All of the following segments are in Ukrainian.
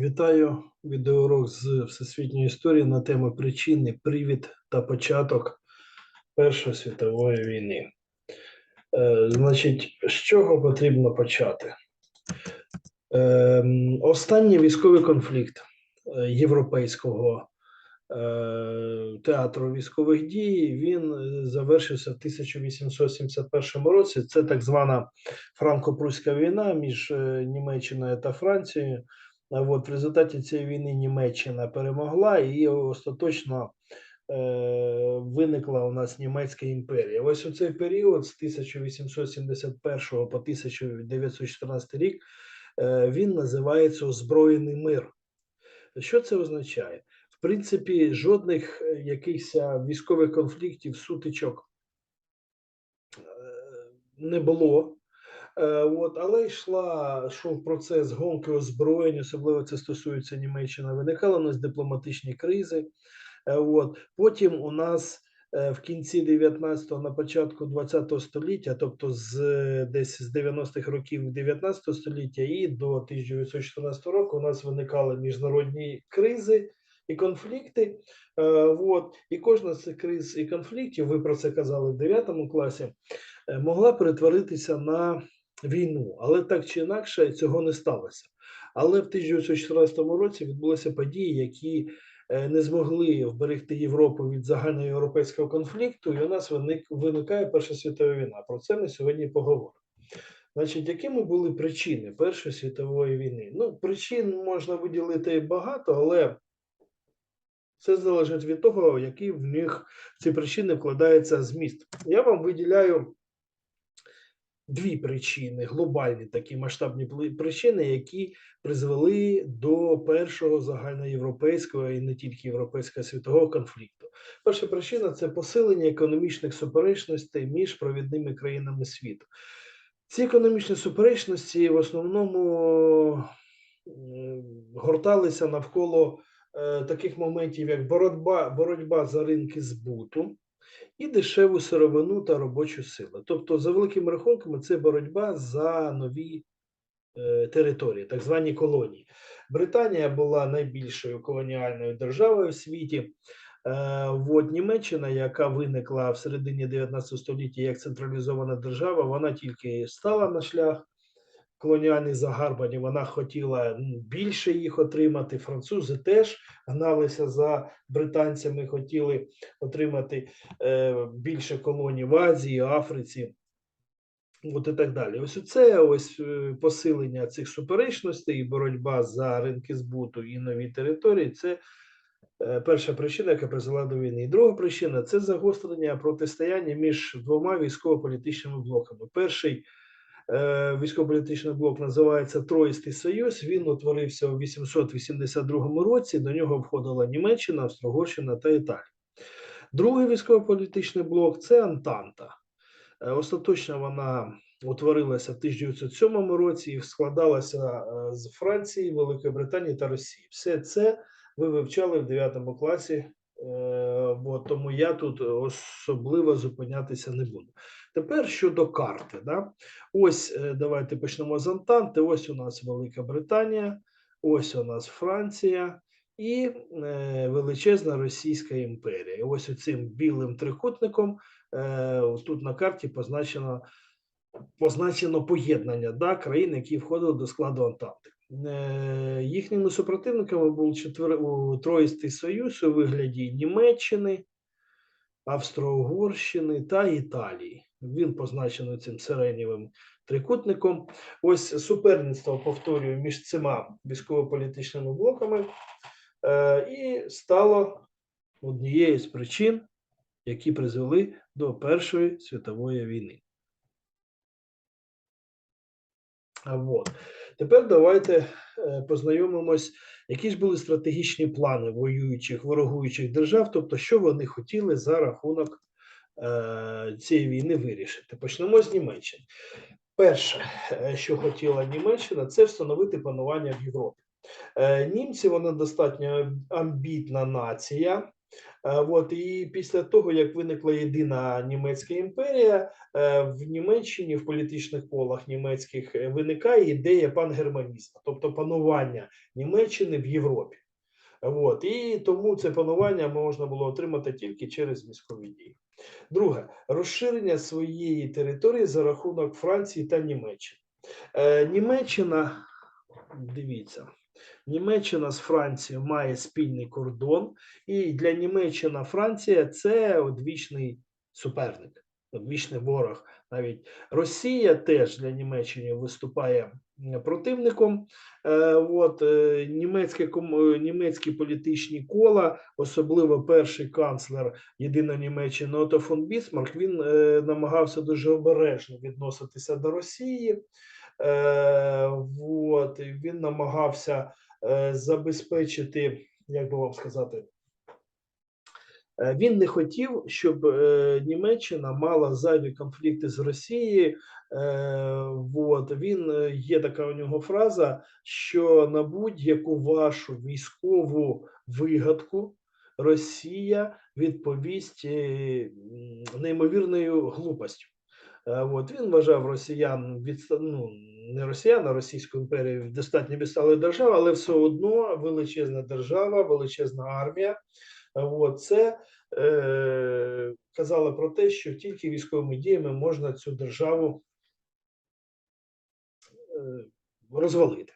Вітаю відеоурок з всесвітньої історії на тему причини, привід та початок Першої світової війни. Е, значить, з чого потрібно почати? Е, останній військовий конфлікт е, європейського е, театру військових дій він завершився в 1871 році. Це так звана франко-прусська війна між е, Німеччиною та Францією. А От в результаті цієї війни Німеччина перемогла і остаточно е, виникла у нас Німецька імперія. Ось у цей період з 1871 по 1914 рік е, він називається озброєний мир. Що це означає? В принципі, жодних е, якихось військових конфліктів, сутичок е, не було. Е, От, але йшла йшов процес гонки озброєнь, особливо це стосується Німеччини. Виникали у нас дипломатичні кризи. Е, От. Потім у нас е, в кінці 19-го, на початку 20-го століття, тобто з десь з 90-х років 19 століття і до 1914 року, у нас виникали міжнародні кризи і конфлікти. От. І кожна з цих криз і конфліктів, ви про це казали в 9 класі, могла перетворитися на війну, але так чи інакше цього не сталося. Але в 1914 році відбулися події, які е, не змогли вберегти Європу від загальноєвропейського конфлікту, і у нас виник, виникає Перша світова війна. Про це ми сьогодні поговоримо. Значить, якими були причини Першої світової війни? Ну, причин можна виділити багато, але це залежить від того, який в них ці причини вкладається зміст. Я вам виділяю дві причини, глобальні такі масштабні причини, які призвели до першого загальноєвропейського і не тільки європейського світового конфлікту. Перша причина це посилення економічних суперечностей між провідними країнами світу. Ці економічні суперечності в основному горталися навколо е, таких моментів, як боротьба, боротьба за ринки збуту і дешеву сировину та робочу силу. Тобто, за великими рахунками, це боротьба за нові е, території, так звані колонії. Британія була найбільшою колоніальною державою в світі. Е, От Німеччина, яка виникла в середині 19 століття як централізована держава, вона тільки стала на шлях колоніальних загарбань. Вона хотіла більше їх отримати. Французи теж гналися за британцями, хотіли отримати е, більше колоній в Азії, Африці. От і так далі. Ось це ось е, посилення цих суперечностей і боротьба за ринки збуту і нові території. Це е, перша причина, яка призвела до війни. І друга причина це загострення протистояння між двома військово-політичними блоками. Перший військово-політичний блок називається Троїстий Союз. Він утворився у 882 році. До нього входила Німеччина, Австро-Угорщина та Італія. Другий військово-політичний блок це Антанта. Е, Остаточно вона утворилася в 1907 році і складалася е, з Франції, Великої Британії та Росії. Все це ви вивчали в 9 класі, е, бо тому я тут особливо зупинятися не буду. Тепер щодо карти. Да? Ось е, давайте почнемо з Антанти. Ось у нас Велика Британія, ось у нас Франція і е, величезна Російська імперія. І ось цим білим трикутником е, тут на карті позначено, позначено поєднання да, країн, які входили до складу Антанти. Їхніми супротивниками був четвер... Троїстий Союз у вигляді Німеччини, Австро-Угорщини та Італії. Він позначений цим сиренєвим трикутником. Ось суперництво повторюю між цими військово-політичними блоками е, і стало однією з причин, які призвели до Першої світової війни. От. Тепер давайте е, познайомимось, які ж були стратегічні плани воюючих, ворогуючих держав, тобто, що вони хотіли за рахунок цієї війни вирішити. Почнемо з Німеччини. Перше, е, що хотіла Німеччина, це встановити панування в Європі. Е, Німці вони достатньо амбітна нація, Е, От, і після того, як виникла єдина німецька імперія, е, в Німеччині в політичних колах німецьких е, виникає ідея пангерманізму, тобто панування Німеччини в Європі. От, і тому це панування можна було отримати тільки через військові дії. Друге, розширення своєї території за рахунок Франції та Німеччини. Е, Німеччина, дивіться, Німеччина з Францією має спільний кордон, і для Німеччина Франція це одвічний суперник, одвічний ворог. Навіть Росія теж для Німеччини виступає противником. Е, От е, німецьке е, німецькі політичні кола, особливо перший канцлер Єдиної Німеччини Отто фон Бісмарк, він намагався дуже обережно відноситися до Росії. От, він намагався забезпечити, як би вам сказати, він не хотів, щоб е, Німеччина мала зайві конфлікти з Росією. Е, от, він е, є така у нього фраза, що на будь-яку вашу військову вигадку Росія відповість е, неймовірною глупостю. Е, От він вважав росіян відста... ну, не росіян, а Російську імперію достатньо відсталою державою, але все одно величезна держава, величезна армія. Е, це е, казало про те, що тільки військовими діями можна цю державу е, розвалити.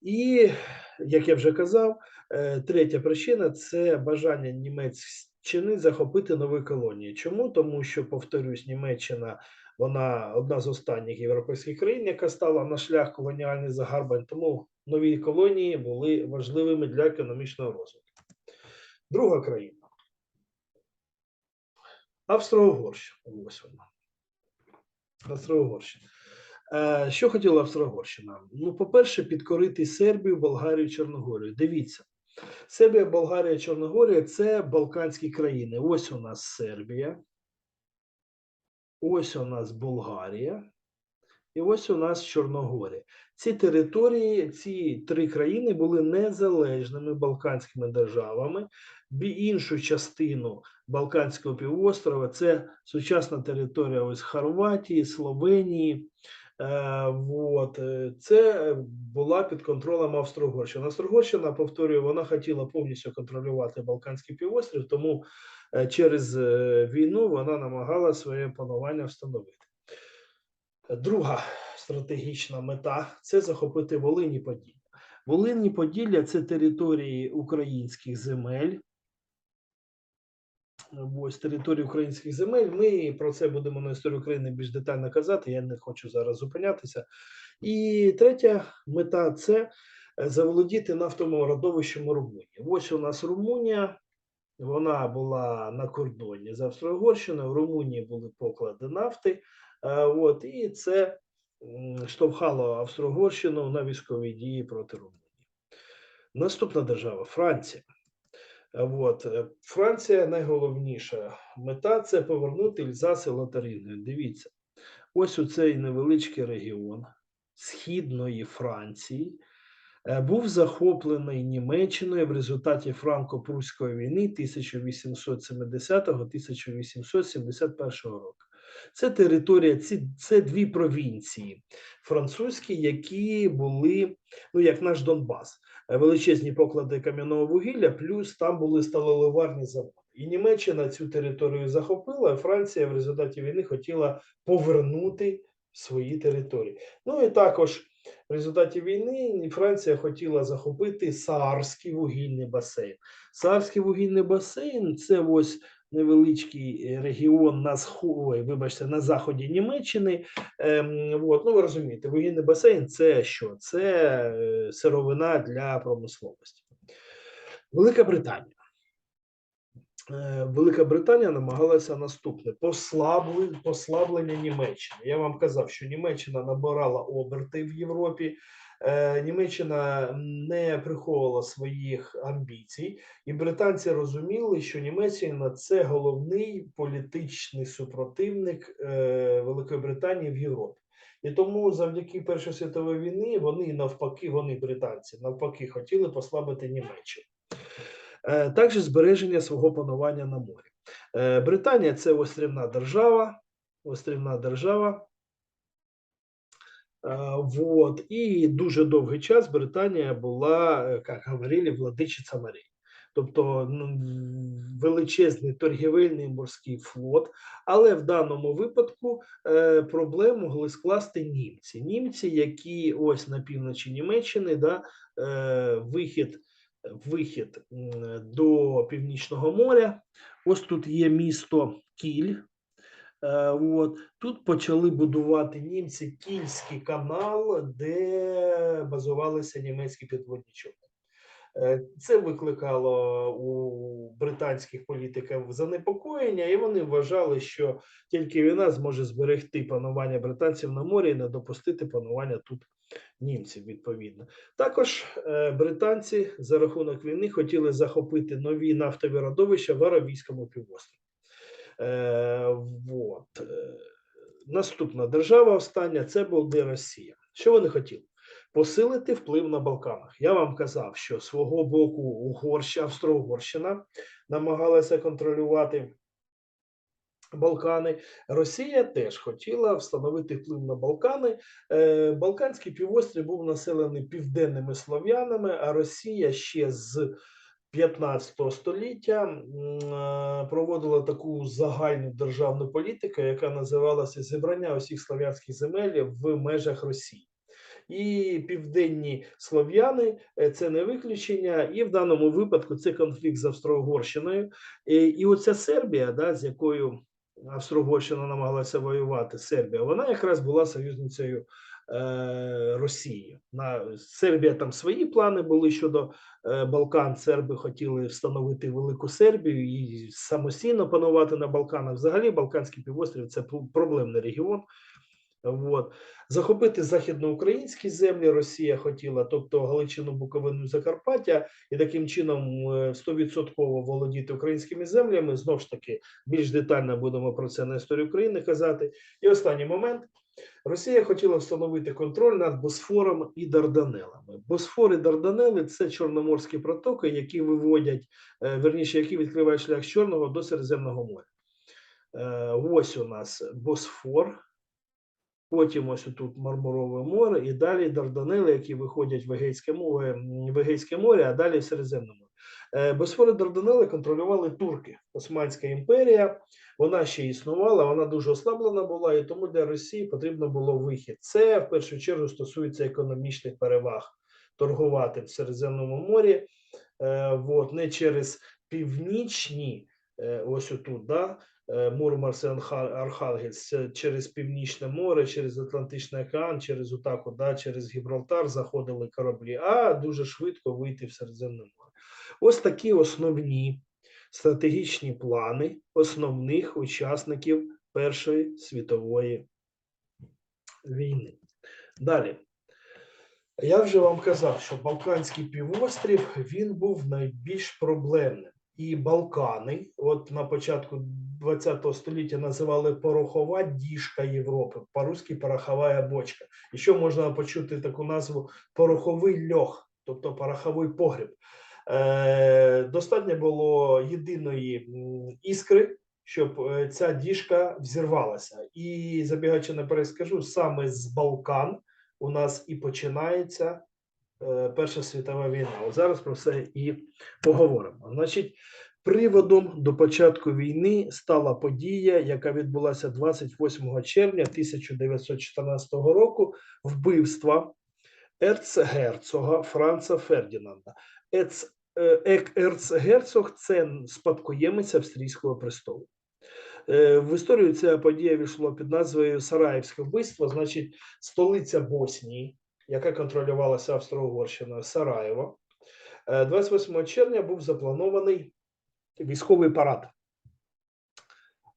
І, як я вже казав, е, третя причина це бажання Німеччини захопити нові колонії. Чому? Тому що, повторюсь, Німеччина вона одна з останніх європейських країн, яка стала на шлях колоніальних загарбань, тому нові колонії були важливими для економічного розвитку. Друга країна. Австро-Угорщина. Ось вона. Австро-Угорщина. Е, Що хотіла Австро-Угорщина? Ну, по-перше, підкорити Сербію, Болгарію, Чорногорію. Дивіться, Сербія, Болгарія, Чорногорія це Балканські країни. Ось у нас Сербія, ось у нас Болгарія, і ось у нас Чорногорія. Ці території, ці три країни були незалежними балканськими державами. Іншу частину Балканського півострова це сучасна територія ось Хорватії, Словенії. Е, вот, е, це була під контролем Австро-Угорщини. Австро-Угорщина, повторюю, вона хотіла повністю контролювати Балканський півострів, тому е, через війну вона намагала своє панування встановити. Друга стратегічна мета це захопити Волині Поділля. Волині Поділля це території українських земель. Ось території українських земель. Ми про це будемо на історію України більш детально казати. Я не хочу зараз зупинятися. І третя мета це е, заволодіти нафтовим родовищем Румунії. Ось у нас Румунія. Вона була на кордоні з Австро-Угорщиною. В Румунії були поклади нафти. Е, От, і це штовхало Австро-Угорщину на військові дії проти Румунії. Наступна держава Франція. От, Франція найголовніша мета це повернути Ельзас і Лотарингію. Дивіться, ось у цей невеличкий регіон східної Франції е, був захоплений Німеччиною в результаті франко-прусської війни 1870-1871 року. Це територія, ці, це дві провінції французькі, які були, ну як наш Донбас, величезні поклади кам'яного вугілля, плюс там були сталеливарні заводи. І Німеччина цю територію захопила, а Франція в результаті війни хотіла повернути свої території. Ну і також в результаті війни Франція хотіла захопити Саарський вугільний басейн. Саарський вугільний басейн це ось невеличкий е, регіон на схо... вибачте, на заході Німеччини. Ем, от, ну ви розумієте, вугільний басейн це що? Це е, сировина для промисловості. Велика Британія. Е, Велика Британія намагалася наступне послаблення, Німеччини. Я вам казав, що Німеччина набирала оберти в Європі. Е, Німеччина не приховувала своїх амбіцій, і британці розуміли, що Німеччина це головний політичний супротивник е, Великої Британії в Європі. І тому завдяки Першої світової війни вони навпаки, вони британці навпаки хотіли послабити Німеччину. Е, також збереження свого панування на морі. Е, Британія це острівна держава, острівна держава. Е, Вот. І дуже довгий час Британія була, як говорили, владичиця морей. Тобто величезний торгівельний морський флот, але в даному випадку е, проблему могли скласти німці. Німці, які ось на півночі Німеччини, да, е, вихід, вихід до Північного моря. Ось тут є місто Кіль. Е, От. Тут почали будувати німці Кільський канал, де базувалися німецькі підводні човни. Е, Це викликало у британських політиків занепокоєння, і вони вважали, що тільки війна зможе зберегти панування британців на морі і не допустити панування тут німців. Відповідно, також е, британці за рахунок війни хотіли захопити нові нафтові родовища в Аравійському півострові. Е, вот. Е, Наступна держава остання це буде Росія. Що вони хотіли? Посилити вплив на Балканах. Я вам казав, що свого боку Угорщина, Австро-Угорщина намагалася контролювати Балкани. Росія теж хотіла встановити вплив на Балкани. Е, Балканський півострів був населений південними слов'янами, а Росія ще з 15 століття е, проводила таку загальну державну політику, яка називалася зібрання усіх слов'янських земель в межах Росії. І південні слов'яни е, це не виключення, і в даному випадку це конфлікт з Австро-Угорщиною. І, і оця Сербія, да, з якою Австро-Угорщина намагалася воювати, Сербія, вона якраз була союзницею е, Росії. На Сербія там свої плани були щодо е, Балкан. Серби хотіли встановити велику Сербію і самостійно панувати на Балканах. Взагалі, Балканський півострів це проблемний регіон. Вот. Захопити західноукраїнські землі Росія хотіла, тобто Галичину, Буковину, Закарпаття, і таким чином е, 100% володіти українськими землями. Знов ж таки, більш детально будемо про це на історії України казати. І останній момент. Росія хотіла встановити контроль над Босфором і Дарданелами. Босфор і Дарданели це чорноморські протоки, які виводять, е, верніше, які відкривають шлях з Чорного до Середземного моря. Е, Ось у нас Босфор, потім ось тут Мармурове море, і далі Дарданели, які виходять в Егейське море, в Егейське море, а далі в Середземне море. Е, Босфор Дарданели контролювали турки, Османська імперія. Вона ще існувала, вона дуже ослаблена була, і тому для Росії потрібно було вихід. Це в першу чергу стосується економічних переваг торгувати в Середземному морі. Е, вот, не через північні, ось отут, да, е, Мурманськ, Арха- Архангельськ, це через Північне море, через Атлантичний океан, через отак, от, да, через Гібралтар заходили кораблі, а дуже швидко вийти в Середземне море. Ось такі основні стратегічні плани основних учасників Першої світової війни. Далі. Я вже вам казав, що Балканський півострів він був найбільш проблемним. І Балкани, от на початку ХХ століття називали порохова діжка Європи, по-русски порохова бочка. І що можна почути таку назву пороховий льох, тобто пороховий погріб. Е, достатньо було єдиної іскри, щоб е, ця діжка взірвалася. І забігаючи наперед, скажу, саме з Балкан у нас і починається Перша світова війна. От зараз про це і поговоримо. Значить, приводом до початку війни стала подія, яка відбулася 28 червня 1914 року, вбивства ерцгерцога Франца Фердінанда. Е, ерцгерцог це спадкоємець австрійського престолу. Е, В історію ця подія війшла під назвою Сараївське вбивство, значить, столиця Боснії, яка контролювалася Австро-Угорщиною, Сараєво. Е, 28 червня був запланований військовий парад.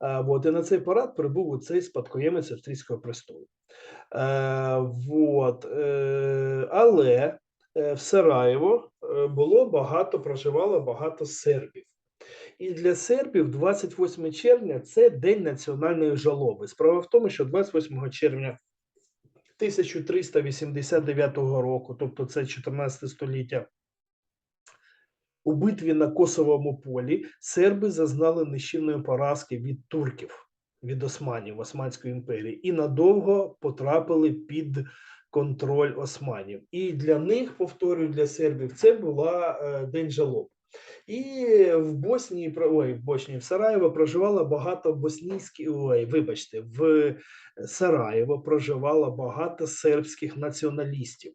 Е, От, і на цей парад прибув цей спадкоємець австрійського престолу. Е, вот, е, але е, в Сараєво е, було багато, проживало багато сербів. І для сербів 28 червня це день національної жалоби. Справа в тому, що 28 червня 1389 року, тобто це 14 століття, У битві на Косовому полі серби зазнали нищівної поразки від турків, від османів Османської імперії, і надовго потрапили під контроль османів. І для них, повторюю, для сербів, це була е, день жалоб. І в Боснії, ой, в Боснії, в Сараєво проживало багато боснійських, ой, вибачте, в Сараєво проживало багато сербських націоналістів.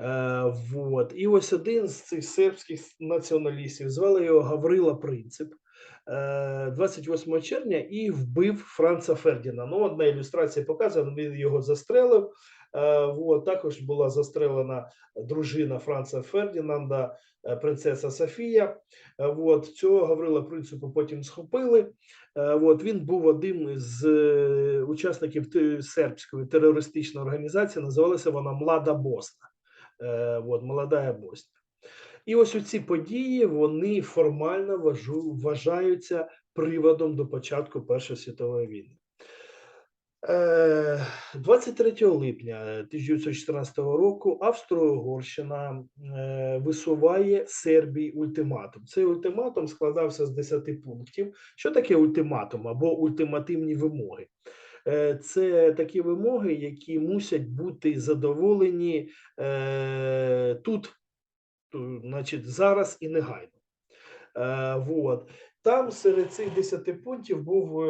Е, вот. І ось один з цих сербських націоналістів, звали його Гаврила Принцип, е, 28 червня і вбив Франца Фердіна. Ну, одна ілюстрація показує, він його застрелив. Е, вот. Також була застрелена дружина Франца Фердінанда, е, принцеса Софія. Е, Вот. Цього Гаврила Принципу потім схопили. От він був одним з учасників сербської терористичної організації. Називалася вона Млада Босна. От, Молода Босна. І ось ці події вони формально вважаються приводом до початку Першої світової війни. Е, 23 липня 1914 року Австро-Угорщина е, висуває Сербії ультиматум. Цей ультиматум складався з 10 пунктів. Що таке ультиматум або ультимативні вимоги? Е, Це такі вимоги, які мусять бути задоволені е, тут, значить, зараз і негайно. Е, вот. Там серед цих 10 пунктів був е,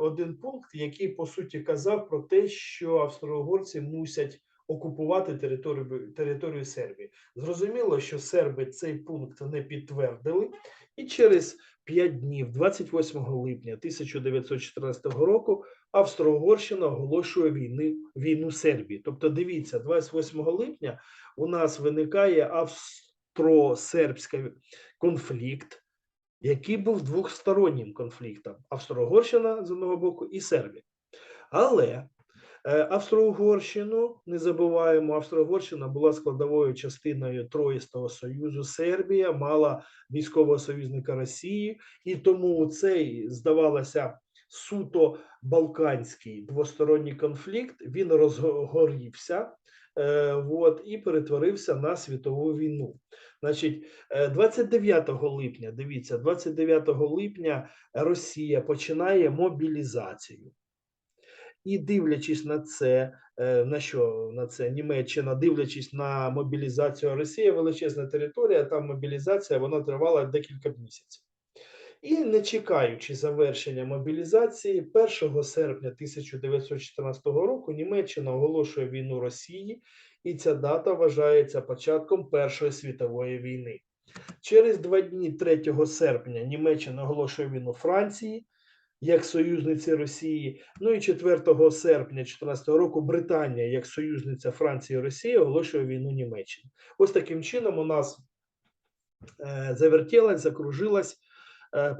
один пункт, який по суті казав про те, що австро-угорці мусять окупувати територію, територію Сербії. Зрозуміло, що серби цей пункт не підтвердили, і через 5 днів, 28 липня 1914 року, Австро-Угорщина оголошує війни, війну Сербії. Тобто, дивіться, 28 липня у нас виникає австро-сербський конфлікт, який був двостороннім конфліктом: Австро-Угорщина з одного боку і Сербія. Але е, Австро-Угорщину не забуваємо, Австро-Угорщина була складовою частиною Троїстого Союзу. Сербія мала військового союзника Росії, і тому цей, здавалося, суто балканський двосторонній конфлікт він розгорівся. Е, вот, і перетворився на світову війну. Значить, е, 29 липня, дивіться, 29 липня Росія починає мобілізацію. І дивлячись на це, е, на що на це Німеччина, дивлячись на мобілізацію Росії, величезна територія, там мобілізація вона тривала декілька місяців. І не чекаючи завершення мобілізації, 1 серпня 1914 року Німеччина оголошує війну Росії, і ця дата вважається початком Першої світової війни. Через два дні, 3 серпня, Німеччина оголошує війну Франції як союзниці Росії. Ну і 4 серпня 2014 року Британія, як союзниця Франції і Росії, оголошує війну Німеччині. Ось таким чином у нас е, завертілась, закружилась,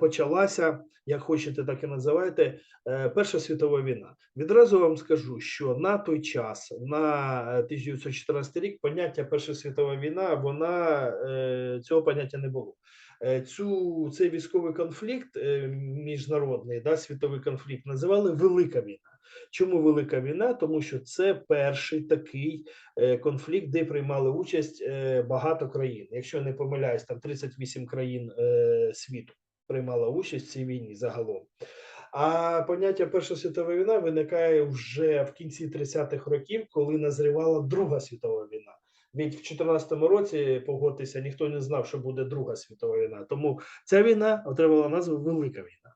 почалася, як хочете, так і називайте, е, Перша світова війна. Відразу вам скажу, що на той час, на е, 1914 рік, поняття Перша світова війна, вона е, цього поняття не було. Е, Цю цей військовий конфлікт е, міжнародний, да, світовий конфлікт, називали Велика війна. Чому велика війна? Тому що це перший такий е, конфлікт, де приймали участь е, багато країн. Якщо я не помиляюсь, там 38 країн е, світу приймала участь в цій війні загалом. А поняття Перша світова війна виникає вже в кінці 30-х років, коли назрівала Друга світова війна. Від в 2014 році погодьтеся, ніхто не знав, що буде Друга світова війна. Тому ця війна отримала назву Велика війна.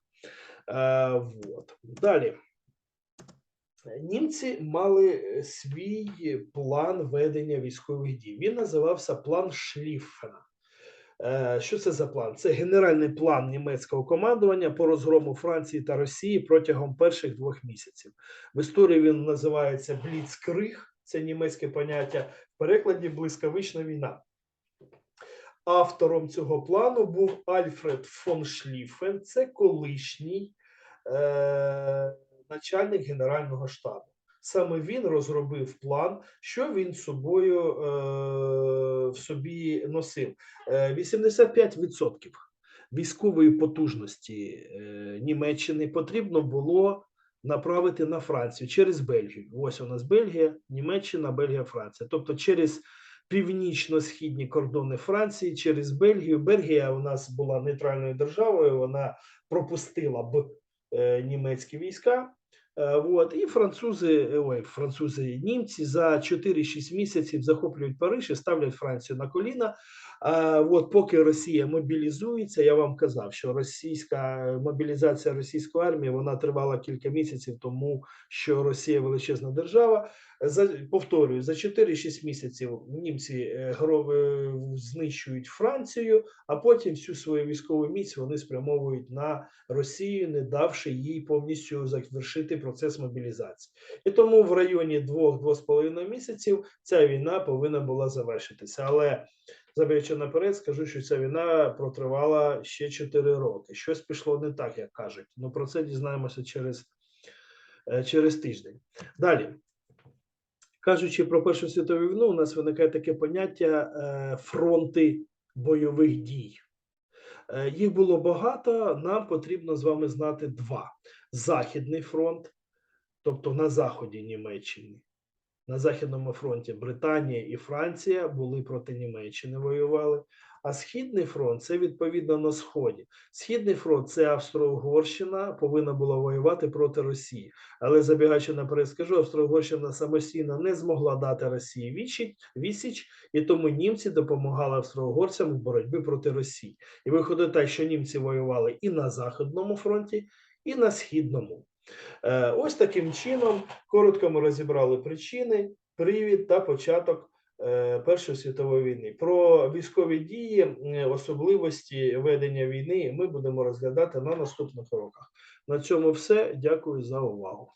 А, вот. Далі. Німці мали свій план ведення військових дій. Він називався план Шліффена. Е, Що це за план? Це генеральний план німецького командування по розгрому Франції та Росії протягом перших двох місяців. В історії він називається Бліцкриг, це німецьке поняття, в перекладі блискавична війна. Автором цього плану був Альфред фон Шліфен, це колишній е, начальник Генерального штабу. Саме він розробив план, що він собою е, в собі носив. Е, 85% військової потужності е, Німеччини потрібно було направити на Францію через Бельгію. Ось у нас Бельгія, Німеччина, Бельгія, Франція. Тобто через північно-східні кордони Франції через Бельгію. Бельгія у нас була нейтральною державою, вона пропустила б е, німецькі війська. Е, От, і французи, е, ой, французи, німці за 4-6 місяців захоплюють Париж і ставлять Францію на коліна. От поки Росія мобілізується, я вам казав, що російська е, мобілізація російської армії вона тривала кілька місяців, тому що Росія величезна держава. За повторюю, за 4-6 місяців німці е, е, знищують Францію, а потім всю свою військову міць вони спрямовують на Росію, не давши їй повністю завершити процес мобілізації. І тому в районі 2-2,5 місяців ця війна повинна була завершитися. Але забігаючи наперед, скажу, що ця війна протривала ще 4 роки. Щось пішло не так, як кажуть. Ну про це дізнаємося через, е, через тиждень. Далі. Кажучи про Першу світову війну, у нас виникає таке поняття е, фронти бойових дій. Е, Їх було багато. Нам потрібно з вами знати два: Західний фронт, тобто на заході Німеччини. На Західному фронті Британія і Франція були проти Німеччини, воювали. А Східний фронт це відповідно на Сході. Східний фронт це Австро-Угорщина повинна була воювати проти Росії. Але забігаючи наперед, скажу, Австро-Угорщина самостійно не змогла дати Росії відсіч, і тому німці допомагали австро-угорцям в боротьбі проти Росії. І виходить так, що німці воювали і на Західному фронті, і на Східному. Е, Ось таким чином коротко ми розібрали причини, привід та початок е, Першої світової війни. Про військові дії, особливості ведення війни ми будемо розглядати на наступних уроках. На цьому все. Дякую за увагу.